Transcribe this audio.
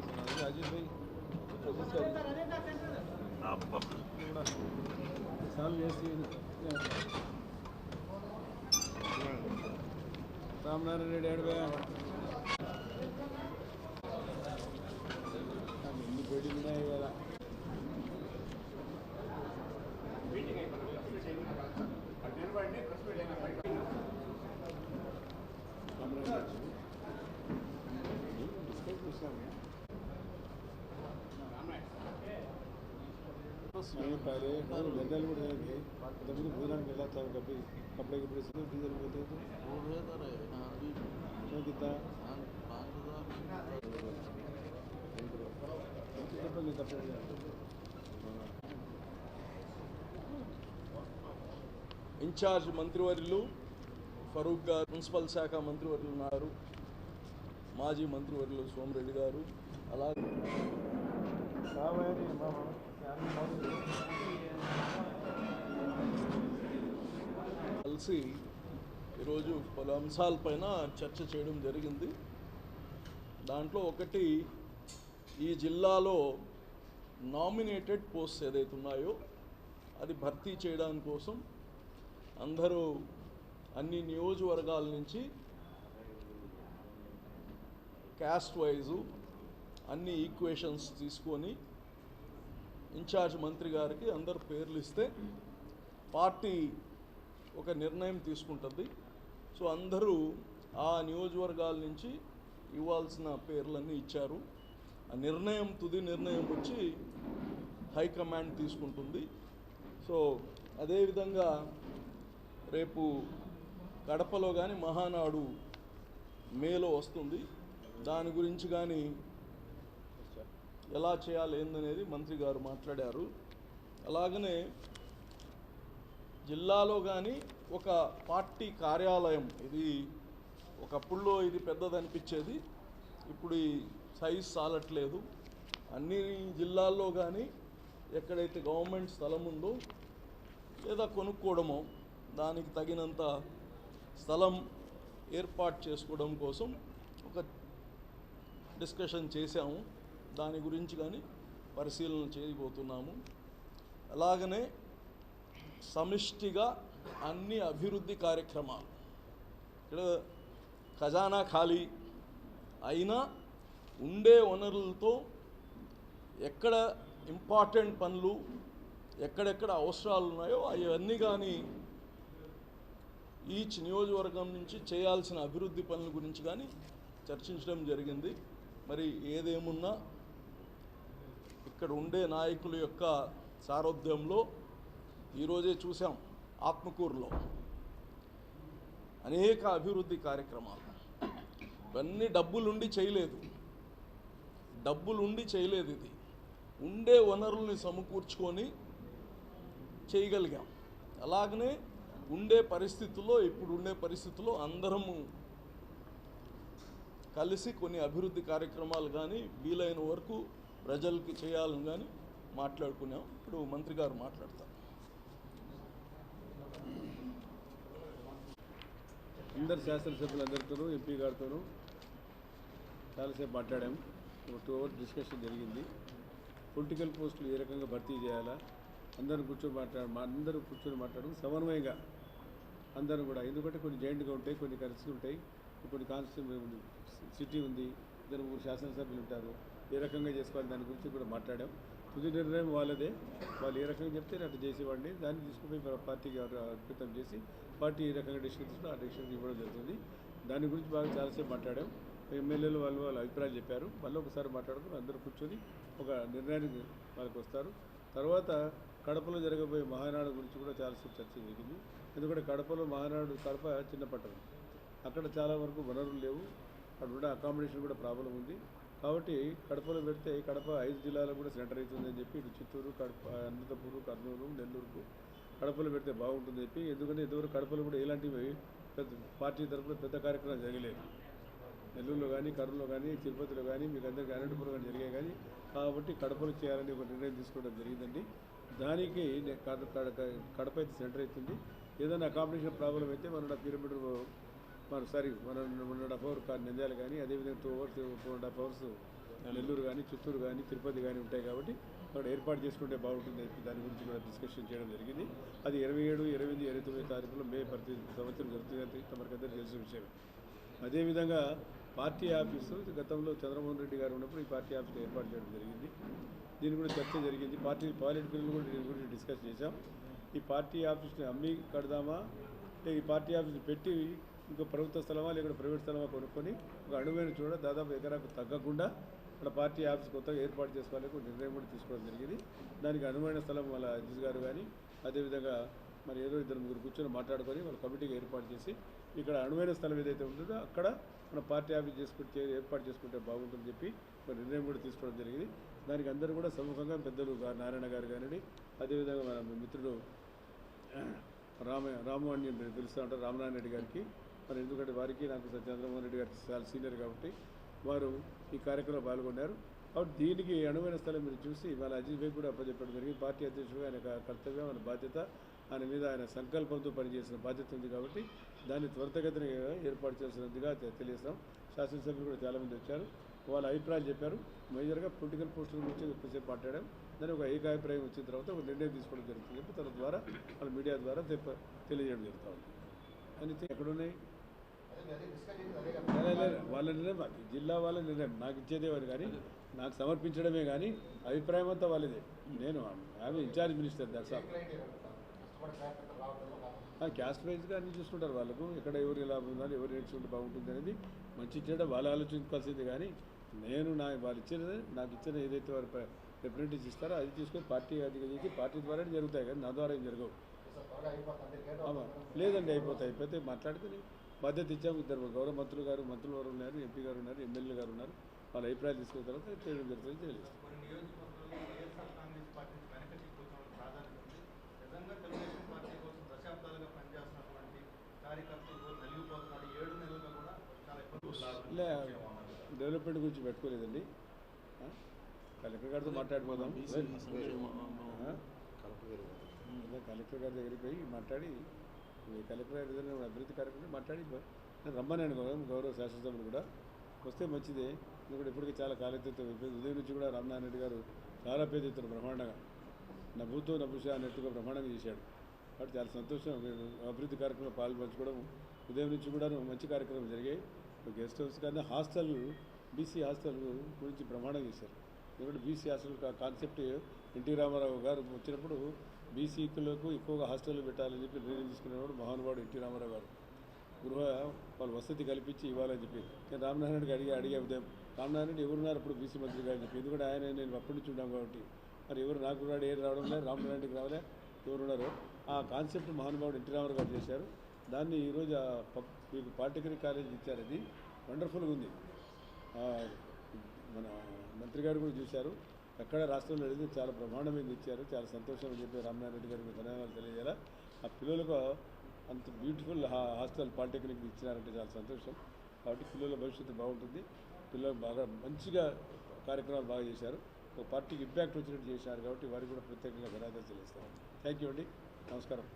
पसंद भाई कोशिश करें सामने ऐसी राम नारायण नहीं पहले और जनरल में रहेंगे जब भी भोजन मिला था कभी कपड़े के पैसे तो डीजल मिलते थे मैं कितना कपड़े कपड़े ఇన్ఛార్జ్ మంత్రివర్యులు ఫరూక్ గారు మున్సిపల్ శాఖ మంత్రివర్యులు ఉన్నారు మాజీ మంత్రివర్యులు సోమిరెడ్డి గారు అలాగే కలిసి ఈరోజు పలు అంశాలపైన చర్చ చేయడం జరిగింది. దాంట్లో ఒకటి ఈ జిల్లాలో నామినేటెడ్ పోస్ట్ ఏదైతే ఉన్నాయో అది భర్తీ చేయడానికి కోసం అందరూ అన్ని నియోజకవర్గాల నుంచి క్యాస్ట్ వైజు అన్ని ఈక్వేషన్స్ తీసుకొని ఇన్ఛార్జ్ మంత్రి గారికి అందరు పేర్లు ఇస్తే పార్టీ ఒక నిర్ణయం తీసుకుంటుంది. సో అందరూ ఆ నియోజకవర్గాల నుంచి ఇవ్వాల్సిన పేర్లన్నీ ఇచ్చారు. ఆ నిర్ణయం తుది నిర్ణయం వచ్చి హైకమాండ్ తీసుకుంటుంది. సో అదేవిధంగా రేపు కడపలో కానీ మహానాడు మేలో వస్తుంది. దాని గురించి కానీ ఎలా చేయాలి ఏందనేది మంత్రి గారు మాట్లాడారు. అలాగనే జిల్లాలో కానీ ఒక పార్టీ కార్యాలయం ఇది ఒకప్పుడులో ఇది పెద్దది అనిపించేది ఇప్పుడు ఈ సైజ్ చాలట్లేదు అన్ని జిల్లాల్లో కానీ ఎక్కడైతే గవర్నమెంట్ స్థలం ఉందో లేదా కొనుక్కోవడమో దానికి తగినంత స్థలం ఏర్పాటు చేసుకోవడం కోసం ఒక డిస్కషన్ చేశాము. దాని గురించి కానీ పరిశీలన చేయబోతున్నాము. అలాగనే సమిష్టిగా అన్ని అభివృద్ధి కార్యక్రమాలు. ఇక్కడ ఖజానా ఖాళీ అయినా ఉండే వనరులతో ఎక్కడ ఇంపార్టెంట్ పనులు ఎక్కడెక్కడ అవసరాలు ఉన్నాయో అవన్నీ కానీ ఈచ్ నియోజకవర్గం నుంచి చేయాల్సిన అభివృద్ధి పనుల గురించి కానీ చర్చించడం జరిగింది. మరి ఏదేమున్నా ఇక్కడ ఉండే నాయకుల యొక్క సారథ్యంలో ఈరోజే చూసాం ఆత్మకూరులో అనేక అభివృద్ధి కార్యక్రమాలు. ఇవన్నీ డబ్బులుండి చేయలేదు. డబ్బులుండి చేయలేదు ఇది. ఉండే వనరుల్ని సమకూర్చుకొని చేయగలిగాం. అలాగనే ఉండే పరిస్థితుల్లో ఇప్పుడు ఉండే పరిస్థితుల్లో అందరము కలిసి కొన్ని అభివృద్ధి కార్యక్రమాలు కానీ వీలైన వరకు ప్రజలకి చేయాలని కానీ మాట్లాడుకున్నాం. ఇప్పుడు మంత్రి గారు మాట్లాడతారు. అందరు శాసనసభ్యులు అందరితోనూ ఎంపీ గారితోనూ చాలాసేపు మాట్లాడాము ఒక టూ అవర్స్ డిస్కషన్ జరిగింది. పొలిటికల్ పోస్టులు ఏ రకంగా భర్తీ చేయాలా? అందరూ కూర్చొని మాట్లాడు అందరూ కూర్చొని మాట్లాడడం సమన్వయంగా అందరూ కూడా. ఎందుకంటే కొన్ని జాయింట్గా ఉంటాయి కొన్ని కలిసి ఉంటాయి కొన్ని కాన్స్టిట్యూ సిటీ ఉంది ఇద్దరు మూడు శాసనసభ్యులు ఉంటారు. ఏ రకంగా చేసుకోవాలి దాని గురించి కూడా మాట్లాడాం. తుది నిర్ణయం వాళ్ళదే. వాళ్ళు ఏ రకంగా చెప్తే నేను అటు చేసేవాడిని. దాన్ని తీసుకుపోయి పా- పార్టీకి అర్పితం చేసి పార్టీ ఏ రకంగా డిసిషన్ తీసుకుంటే ఆ డిసిషన్ ఇవ్వడం జరుగుతుంది. దాని గురించి బాగా చాలాసేపు మాట్లాడాం. ఎమ్మెల్యేలు వాళ్ళు వాళ్ళ అభిప్రాయాలు చెప్పారు. మళ్ళీ ఒకసారి మాట్లాడుకుని అందరూ కూర్చొని ఒక నిర్ణయానికి వాళ్ళకి వస్తారు. తర్వాత కడపలో జరగబోయే మహానాడు గురించి కూడా చాలాసేపు చర్చ జరిగింది. ఎందుకంటే కడపలో మహానాడు కడప చిన్న పట్టణం అక్కడ చాలా వరకు వనరులు లేవు. అక్కడ కూడా అకామిడేషన్ కూడా ప్రాబ్లం ఉంది. కాబట్టి కడపలో పెడితే కడప ఐదు జిల్లాలకు కూడా సెంటర్ అవుతుందని చెప్పి ఇటు చిత్తూరు కడప అనంతపురం కర్నూలు నెల్లూరుకు కడపలో పెడితే బాగుంటుంది చెప్పి. ఎందుకంటే ఇదివరకు కడపలో కూడా ఇలాంటివి పెద్ద పార్టీ తరఫున పెద్ద కార్యక్రమం జరగలేదు. నెల్లూరులో కానీ కర్నూలులో కానీ తిరుపతిలో కానీ మీకు అందరికీ అనంతపురం కానీ జరిగాయి కానీ కాబట్టి కడపలో చేయాలని ఒక నిర్ణయం తీసుకోవడం జరిగిందండి. దానికి కడప అయితే సెంటర్ అవుతుంది. ఏదైనా అకామిడేషన్ ప్రాబ్లం అయితే మన పిరమిడ్ మన సారీ మన one and half hour Nandyal కానీ అదేవిధంగా two hours two and half hours Nellore. కానీ చిత్తూరు కానీ తిరుపతి కానీ ఉంటాయి కాబట్టి అక్కడ ఏర్పాటు చేసుకుంటే బాగుంటుంది. దాని గురించి కూడా డిస్కషన్ చేయడం జరిగింది. అది ఇరవై ఏడు ఇరవై ఎనిమిది ఇరవై తొమ్మిది తారీఖులో మే ప్రతి సంవత్సరం జరుగుతుంది తమకందరూ తెలిసిన విషయం అదేవిధంగా పార్టీ ఆఫీసు గతంలో చంద్రమోహన్ రెడ్డి గారు ఉన్నప్పుడు ఈ పార్టీ ఆఫీస్ ఏర్పాటు చేయడం జరిగింది. దీని కూడా చర్చ జరిగింది. పార్టీ పాలిట్ బిల్లు కూడా దీని గురించి డిస్కస్ చేశాం. ఈ పార్టీ ఆఫీస్ని అమ్మి కడదామా? ఈ పార్టీ ఆఫీస్ని పెట్టి ఇంకో ప్రభుత్వ స్థలమా లేకుంటే ప్రైవేట్ స్థలమా కొనుక్కొని ఒక అణువైన చూడ దాదాపు ఎకరాకు తగ్గకుండా అక్కడ పార్టీ ఆఫీస్ కొత్తగా ఏర్పాటు చేసుకోవాలి ఒక నిర్ణయం కూడా తీసుకోవడం జరిగింది. దానికి అనువైన స్థలం వాళ్ళ అజీజ్ గారు కానీ అదేవిధంగా మరి ఏదో ఇద్దరు ముగ్గురు కూర్చొని మాట్లాడుకొని వాళ్ళ కమిటీగా ఏర్పాటు చేసి ఇక్కడ అనువైన స్థలం ఏదైతే ఉంటుందో అక్కడ మన పార్టీ ఆఫీస్ చేసుకుంటే ఏర్పాటు చేసుకుంటే బాగుంటుందని చెప్పి ఒక నిర్ణయం కూడా తీసుకోవడం జరిగింది. దానికి అందరూ కూడా సముఖంగా పెద్దలు నారాయణ గారు కానివ్వండి అదేవిధంగా మన మిత్రుడు రామ రాము అని పిలుస్తూ ఉంటారు రామనారాయణ రెడ్డి గారికి మరి ఎందుకంటే వారికి నాకు చంద్రమోహన్ రెడ్డి గారు చాలా సీనియర్ కాబట్టి వారు ఈ కార్యక్రమంలో పాల్గొన్నారు. కాబట్టి దీనికి అనువైన స్థలం మీరు చూసి వాళ్ళ అజిత్ భాయ్ కూడా అప్పచెప్పడం జరిగింది. పార్టీ అధ్యక్షుడు ఆయన కర్తవ్యం ఆయన బాధ్యత ఆయన మీద ఆయన సంకల్పంతో పనిచేసిన బాధ్యత ఉంది కాబట్టి దాన్ని త్వరితగతిన ఏర్పాటు చేసినందుగా తె- తెలియజేస్తాం శాసనసభ్యులు కూడా చాలామంది వచ్చారు. వాళ్ళ అభిప్రాయాలు చెప్పారు. మేజర్గా పొలిటికల్ పోస్టుల గురించి ఎక్కువసేపు మాట్లాడాం. దాని ఒక ఏకాభిప్రాయం వచ్చిన తర్వాత ఒక నిర్ణయం తీసుకోవడం జరుగుతుంది. చెప్పి తన ద్వారా వాళ్ళ మీడియా ద్వారా తెప్ప- తెలియజేయడం జరుగుతూ ఉంది అని ఎక్కడున్నాయి? వాళ్ళ నిర్ణయం అది జిల్లా వాళ్ళ నిర్ణయం. నాకు ఇచ్చేదే వారు కానీ నాకు సమర్పించడమే కానీ అభిప్రాయం అంతా వాళ్ళదే. నేను ఆమె ఇన్ఛార్జ్ మినిస్టర్ ఆల్ క్యాస్ట్ వైజ్గా అన్ని చూసుకుంటారు వాళ్ళకు. ఎక్కడ ఎవరు ఎలా ఉండాలి ఎవరు నేర్చుకుంటే బాగుంటుంది అనేది మంచి చెడ్డ వాళ్ళు ఆలోచించుకోవాల్సింది కానీ నేను నా వాళ్ళు ఇచ్చినది నాకు ఇచ్చిన ఏదైతే వారు రిప్రజెంటేటివ్స్ ఇస్తారో అది తీసుకొని పార్టీ అధికారికి పార్టీ ద్వారానే జరుగుతాయి కానీ నా ద్వారా ఏం జరగవు. లేదండి అయిపోతాయి అయిపోతే మాట్లాడుకుని బాధ్యత ఇచ్చాము ఇద్దరు గౌరవ మంత్రులు గారు మంత్రులు గారు ఉన్నారు ఎంపీ గారు ఉన్నారు ఎమ్మెల్యే గారు ఉన్నారు వాళ్ళ అభిప్రాయాలు తీసుకున్న తర్వాత చేయడం జరుగుతుంది తెలియజేస్తాం. లే డెవలప్మెంట్ గురించి పెట్టుకోలేదండి? కలెక్టర్ గారితో మాట్లాడిపోదాం కలెక్టర్ గారి దగ్గరికి పోయి మాట్లాడి కలెక్టర్ గారి అభివృద్ధి కార్యక్రమం మాట్లాడి నేను రమ్మన్నాను గౌరవ గౌరవ శాసనసభ్యులు కూడా. వస్తే మంచిదే. కూడా ఇప్పటికీ చాలా కాలెత్తితో ఉదయం నుంచి కూడా రామనారాయణ రెడ్డి గారు చాలా పేద ఎత్తున బ్రహ్మాండంగా నవ్వుతో నవ్వుష అన్నట్టుగా బ్రహ్మాండంగా చేశాడు. కాబట్టి చాలా సంతోషం. అభివృద్ధి కార్యక్రమంలో పాల్పంచుకోవడం ఉదయం నుంచి కూడా మంచి కార్యక్రమం జరిగాయి. గెస్ట్ హౌస్ కానీ హాస్టల్ బీసీ హాస్టల్ గురించి ప్రమాణం చేశారు. ఎందుకంటే BC hostel concept NT Rama Rao గారు వచ్చినప్పుడు బీసీకులకు ఎక్కువగా హాస్టల్లో పెట్టాలని చెప్పి నిర్ణయం తీసుకునేవాడు మహానుభావుడు ఎన్టీ రామారావు గారు. గృహ వాళ్ళు వసతి కల్పించి ఇవ్వాలని చెప్పి. నేను రామనారాయణకి అడిగి అడిగే ఉదయం రామనారాయణ ఎవరున్నారు అప్పుడు బీసీ మంత్రి గారు? చెప్పి. ఎందుకంటే ఆయన నేను అప్పటి నుంచి ఉన్నాం కాబట్టి. మరి ఎవరు నాకు రాడు ఏం రావడం లేదు రామనారాయణకి రావలే? ఎవరున్నారు ఆ కాన్సెప్ట్ మహానుభావుడు ఎన్టీ రామారావు గారు చేశారు. దాన్ని ఈరోజు ప- మీకు పాలిటెక్నిక్ కాలేజ్ ఇచ్చారు. అది వండర్ఫుల్గా ఉంది. మన మంత్రి గారు కూడా చూశారు. ఎక్కడ రాష్ట్రంలో అడిగితే చాలా బ్రహ్మాండమైన ఇచ్చారు. చాలా సంతోషం అని చెప్పి రామనారాయణ రెడ్డి గారికి ధన్యవాదాలు తెలియజేయాలా. ఆ పిల్లలకు అంత బ్యూటిఫుల్ హాస్టల్ పాలిటెక్నిక్ ఇచ్చినారంటే చాలా సంతోషం. కాబట్టి పిల్లల భవిష్యత్తు బాగుంటుంది. పిల్లలు బాగా మంచిగా కార్యక్రమాలు బాగా చేశారు. ఒక పార్టీకి ఇంపాక్ట్ వచ్చినట్టు చేశారు కాబట్టి వారికి కూడా ప్రత్యేకంగా ధన్యవాదాలు తెలియజేస్తాను. థ్యాంక్ యూ అండి. నమస్కారం.